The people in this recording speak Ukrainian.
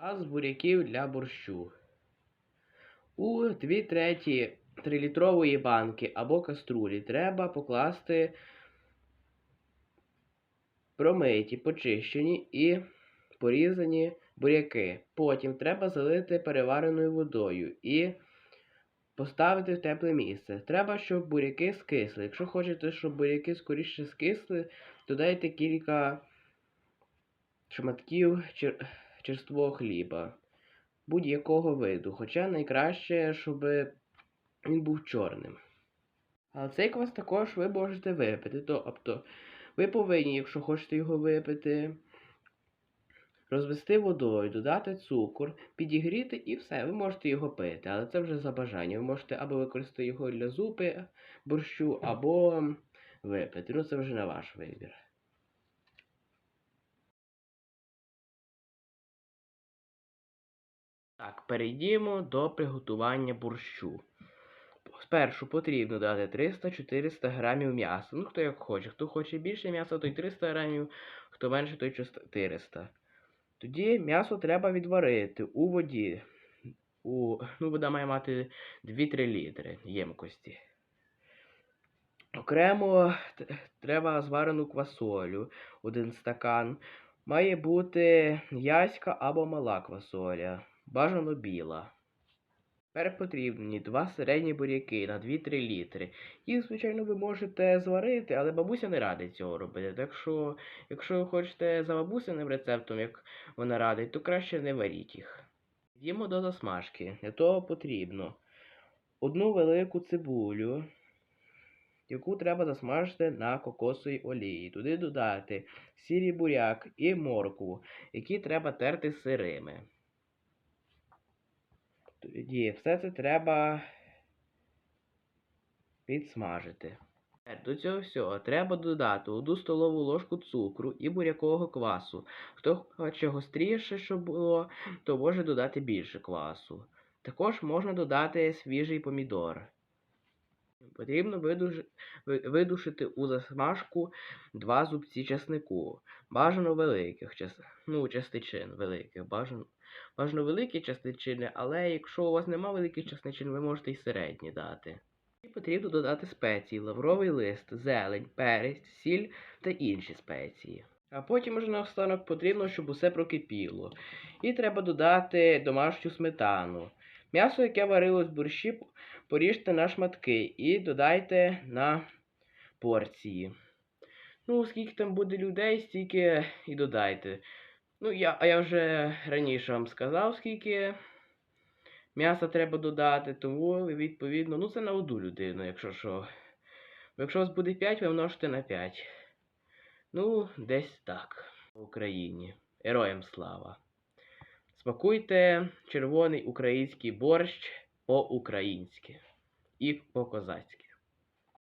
А з буряків для борщу. У 2 треті 3-літрової банки або каструлі треба покласти промиті, почищені і порізані буряки. Потім треба залити перевареною водою і поставити в тепле місце. Треба, щоб буряки скисли. Якщо хочете, щоб буряки скоріше скисли, додайте кілька шматків чер... черствого хліба будь-якого виду. Хоча найкраще, щоб він був чорним. Але цей квас також ви можете випити. Тобто, ви повинні, якщо хочете його випити, розвести водою, додати цукор, підігріти і все, ви можете його пити. Але це вже за бажанням. Ви можете або використати його для зупи борщу, або випити. Ну, це вже на ваш вибір. Перейдімо до приготування борщу. Спершу потрібно дати 300-400 грамів м'яса. Ну, хто як хоче. Хто хоче більше м'яса, той 300 грамів, хто менше, той 400. Тоді м'ясо треба відварити у воді. У, ну, вода має мати 2-3 літри ємкості. Окремо треба зварену квасолю, один стакан. Має бути яська або мала квасоля, бажано біла. Тепер потрібні два середні буряки на 2-3 літри. Їх, звичайно, ви можете зварити, але бабуся не радить цього робити. Так що, якщо ви хочете за бабусиним рецептом, як вона радить, то краще не варіть їх. Йдемо до засмажки. Для того потрібно одну велику цибулю, яку треба засмажити на кокосовій олії. Туди додати сірий буряк і моркву, які треба терти сирими. Тоді все це треба підсмажити. До цього всього треба додати одну столову ложку цукру і бурякового квасу. Хто хоче гостріше, щоб було, то може додати більше квасу. Також можна додати свіжий помідор. Потрібно видушити у засмажку два зубці часнику. Бажано великих ну, частичин великих. Бажано... Бажано великі частичини, але якщо у вас нема великих частичин, ви можете й середні дати. І потрібно додати спеції, лавровий лист, зелень, перець, сіль та інші спеції. А потім вже наостанок потрібно, щоб усе прокипіло. І треба додати домашню сметану. М'ясо, яке варилось в борщі, поріжте на шматки і додайте на порції. Ну, скільки там буде людей, стільки і додайте. Ну, я, а я вже раніше вам сказав, скільки м'яса треба додати, тому відповідно, ну це на одну людину, якщо що. Якщо вас буде 5, ви множите на 5. Ну, десь так. В Україні. Героям слава. Смакуйте червоний український борщ по-українськи і по-козацьки.